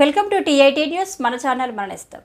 Welcome to TIT news. మన channel మన ఇస్తాం